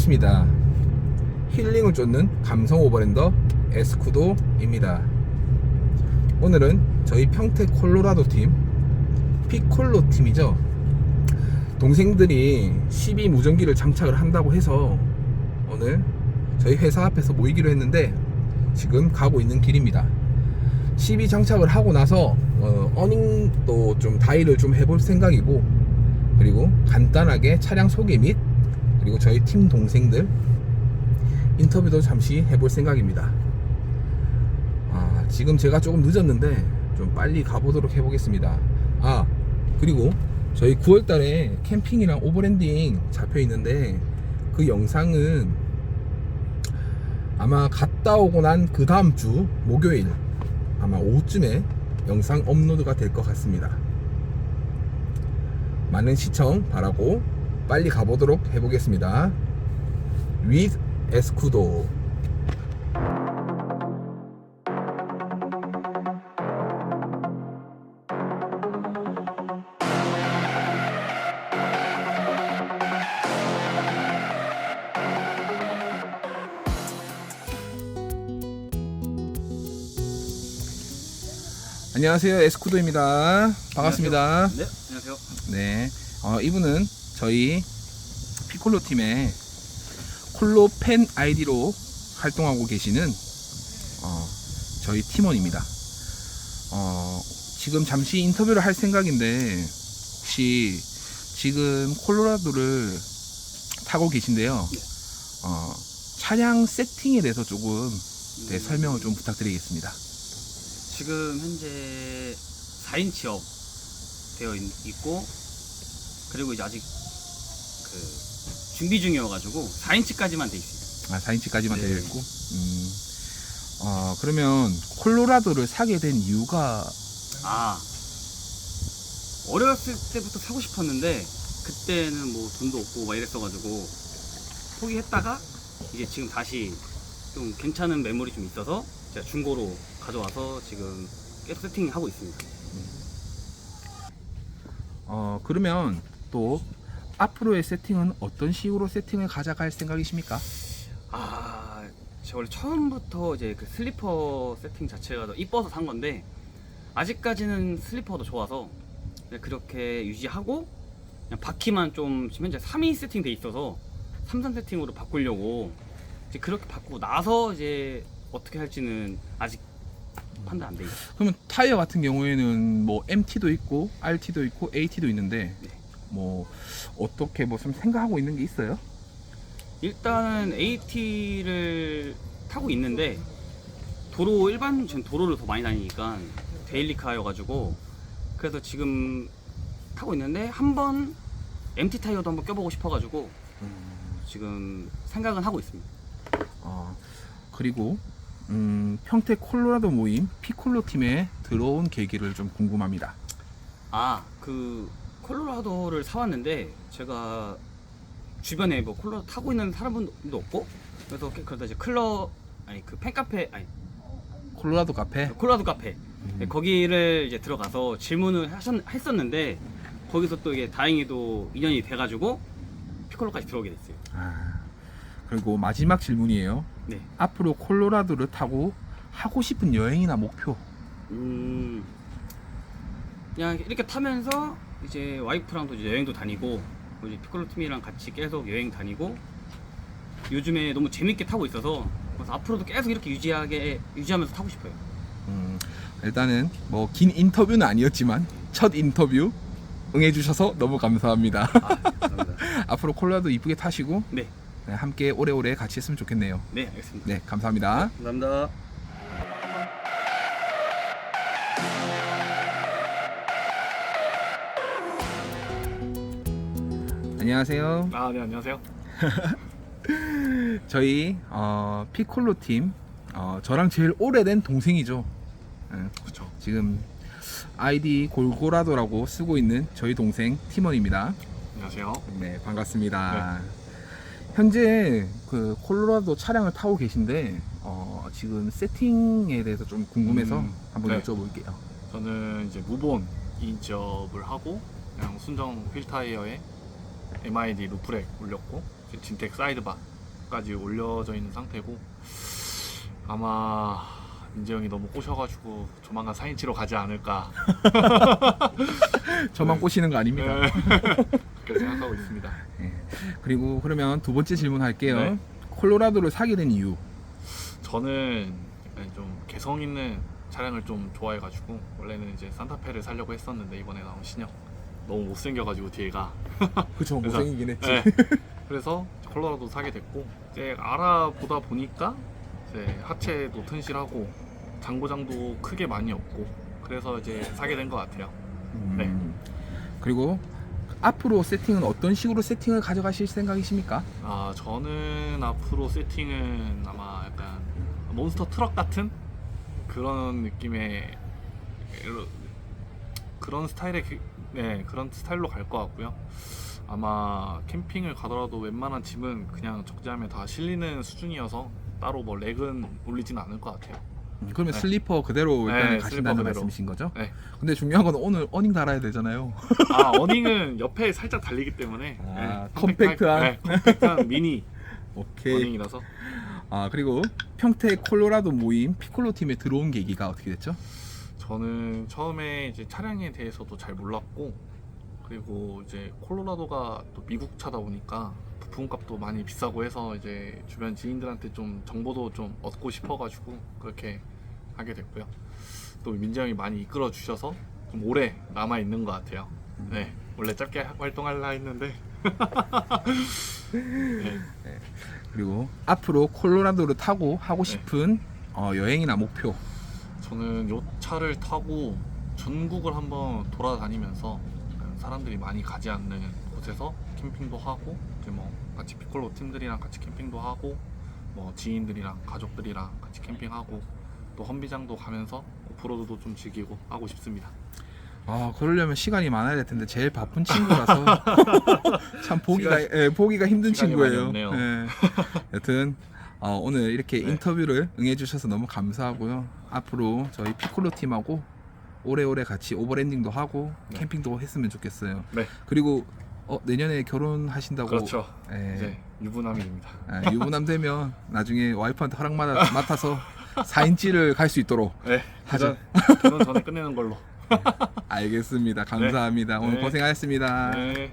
반갑습니다. 힐링을 쫓는 감성 오버랜더 에스쿠도입니다. 오늘은 저희 평택 콜로라도 팀 피콜로 팀이죠. 동생들이 12 무전기를 장착을 한다고 해서 오늘 저희 회사 앞에서 모이기로 했는데 지금 가고 있는 길입니다. 12 장착을 하고 나서 어, 어닝도 좀 다이를 좀 해볼 생각이고 그리고 간단하게 차량 소개 및 그리고 저희 팀 동생들 인터뷰도 잠시 해볼 생각입니다. 아, 지금 제가 조금 늦었는데 좀 빨리 가보도록 해보겠습니다. 아, 그리고 저희 9월 달에 캠핑이랑 오버랜딩 잡혀 있는데 그 영상은 아마 갔다 오고 난 그 다음 주 목요일 아마 오후쯤에 영상 업로드가 될 것 같습니다. 많은 시청 바라고 빨리 가보도록 해보겠습니다. with 에스쿠도 안녕하세요 에스쿠도입니다. 반갑습니다. 네, 안녕하세요. 네, 어, 이분은 저희 피콜로 팀의 콜로 팬 아이디로 활동하고 계시는 어, 저희 팀원입니다. 어, 지금 잠시 인터뷰를 할 생각인데 혹시 지금 콜로라도를 타고 계신데요. 네. 어, 차량 세팅에 대해서 조금 네, 음, 설명을 좀 부탁드리겠습니다. 지금 현재 4인치업 되어 있, 있고 그리고 이제 아직 그 준비 중이어가지고 4인치까지만 돼 있어요. 아, 4인치까지만 네. 되어 있고. 음. 어, 그러면 콜로라도를 사게 된 이유가 아 어렸을 때부터 사고 싶었는데 그때는 뭐 돈도 없고 막 이랬어가지고 포기했다가 이제 지금 다시 좀 괜찮은 매물이 좀 있어서 제가 중고로 가져와서 지금 계속 세팅하고 있습니다. 어, 그러면 또 앞으로의 세팅은 어떤 식으로 세팅을 가져갈 생각이십니까? 아, 제가 원래 처음부터 이제 그 슬리퍼 세팅 자체가 더 이뻐서 산 건데 아직까지는 슬리퍼도 좋아서 그냥 그렇게 유지하고 그냥 바퀴만 좀 지금 현재 3인 세팅 돼 있어서 3선 세팅으로 바꾸려고 이제 그렇게 바꾸고 나서 이제 어떻게 할지는 아직 판단 안돼 있어요. 그러면 타이어 같은 경우에는 뭐 MT도 있고 RT도 있고 AT도 있는데 네. 뭐 어떻게 뭐 좀 생각하고 있는 게 있어요? 일단은 AT를 타고 있는데 도로 일반 지금 도로를 더 많이 다니니까 데일리카여가지고 그래서 지금 타고 있는데 한번 MT 타이어도 한번 껴보고 싶어가지고 지금 생각은 하고 있습니다. 어, 그리고 음, 평택 콜로라도 모임 피콜로 팀에 들어온 계기를 좀 궁금합니다. 아 그 콜로라도를 사왔는데 제가 주변에 뭐 콜로라도 타고 있는 사람분도 없고 그래서 그러다 이제 클럽 아니 그 팬카페 아니 콜로라도 카페. 콜라도 카페 음. 네, 거기를 이제 들어가서 질문을 하셨, 했었는데 거기서 또 이게 다행히도 인연이 돼가지고 피콜로까지 들어오게 됐어요. 아, 그리고 마지막 질문이에요. 네. 앞으로 콜로라도를 타고 하고 싶은 여행이나 목표. 음 그냥 이렇게 타면서 이제 와이프랑도 이제 여행도 다니고 뭐 이제 피콜로 팀이랑 같이 계속 여행 다니고 요즘에 너무 재밌게 타고 있어서 그래서 앞으로도 계속 이렇게 유지하게 유지하면서 타고 싶어요. 음, 일단은 뭐 긴 인터뷰는 아니었지만 첫 인터뷰 응해주셔서 너무 감사합니다. 아, 감사합니다. 앞으로 콜로라도 이쁘게 타시고 네, 네, 함께 오래오래 같이 했으면 좋겠네요. 네 알겠습니다. 네, 감사합니다. 감사합니다. 안녕하세요. 아, 네, 안녕하세요. 저희 어, 피콜로 팀 어, 저랑 제일 오래된 동생이죠. 예, 그렇죠. 지금 아이디 골고라도라고 쓰고 있는 저희 동생 팀원입니다. 안녕하세요. 네, 반갑습니다. 현재 그 콜로라도 차량을 타고 계신데 어, 지금 세팅에 대해서 좀 궁금해서 음, 한번 네. 여쭤볼게요. 저는 이제 무본 2인치업을 하고 그냥 순정 휠 타이어에 MID 루프렉 올렸고 진텍 사이드바 콘텐츠까지 올려져 있는 상태고 아마 민재 형이 너무 꼬셔가지고 조만간 사인 치러 가지 않을까 저만 네. 꼬시는 거 아닙니다. 네. 그렇게 생각하고 있습니다. 그리고 그러면 두 번째 질문 할게요. 네. 콜로라도를 사게 된 이유. 저는 약간 좀 개성 있는 차량을 좀 좋아해가지고 원래는 이제 산타페를 살려고 했었는데 이번에 나온 신형 너무 못생겨가지고 뒤에가 그쵸 그래서- 못생기긴 했지. 네. 그래서 콜로라도 사게 됐고 이제 알아보다 보니까 이제 하체도 튼실하고 장고장도 크게 많이 없고 그래서 이제 사게 된 것 같아요. 음. 네. 그리고 앞으로 세팅은 어떤 식으로 세팅을 가져가실 생각이십니까? 아 저는 앞으로 세팅은 아마 약간 몬스터 트럭 같은 그런 느낌의 그런 스타일의 그- 네 그런 스타일로 갈 것 같고요. 아마 캠핑을 가더라도 웬만한 짐은 그냥 적재하면 다 실리는 수준이어서 따로 뭐 렉은 올리진 않을 것 같아요. 음, 그러면 네. 슬리퍼 그대로 네, 일단 슬리퍼 가신다는 그대로. 말씀이신 거죠? 네. 근데 중요한 건 오늘 어닝 달아야 되잖아요. 아 어닝은 옆에 살짝 달리기 때문에 아, 네, 컴팩트한? 네, 컴팩트한 미니 오케이. 어닝이라서 아 그리고 평택 콜로라도 모임 피콜로 팀에 들어온 계기가 어떻게 됐죠? 저는 처음에 이제 차량에 대해서도 잘 몰랐고 그리고 이제 콜로라도가 또 미국 차다 보니까 부품값도 많이 비싸고 해서 이제 주변 지인들한테 좀 정보도 좀 얻고 싶어가지고 그렇게 하게 됐고요. 또 민재 형이 많이 이끌어 주셔서 좀 오래 남아 있는 것 같아요. 네, 원래 짧게 활동하려 했는데 네, 그리고 앞으로 콜로라도를 타고 하고 네. 싶은 어, 여행이나 목표. 저는 요 차를 타고 전국을 한번 돌아다니면서 사람들이 많이 가지 않는 곳에서 캠핑도 하고 이제 뭐 같이 피콜로 팀들이랑 같이 캠핑도 하고 뭐 지인들이랑 가족들이랑 같이 캠핑하고 또 험비장도 가면서 오프로드도 좀 즐기고 하고 싶습니다. 아 그러려면 시간이 많아야 될 텐데 제일 바쁜 친구라서 참 보기가 시간- 예, 보기가 힘든 친구예요. 예. 여튼 어, 오늘 이렇게 네. 인터뷰를 응해주셔서 너무 감사하고요. 앞으로 저희 피콜로 팀하고 오래오래 같이 오버랜딩도 하고 네. 캠핑도 했으면 좋겠어요. 네. 그리고 어, 내년에 결혼하신다고 그렇죠. 예, 이제 유부남입니다. 아, 유부남 되면 나중에 와이프한테 허락 맡아, 맡아서 4인치를 갈 수 있도록 네, 하죠. 결혼 전에 끝내는 걸로. 알겠습니다. 감사합니다. 오늘 네. 고생하셨습니다. 네.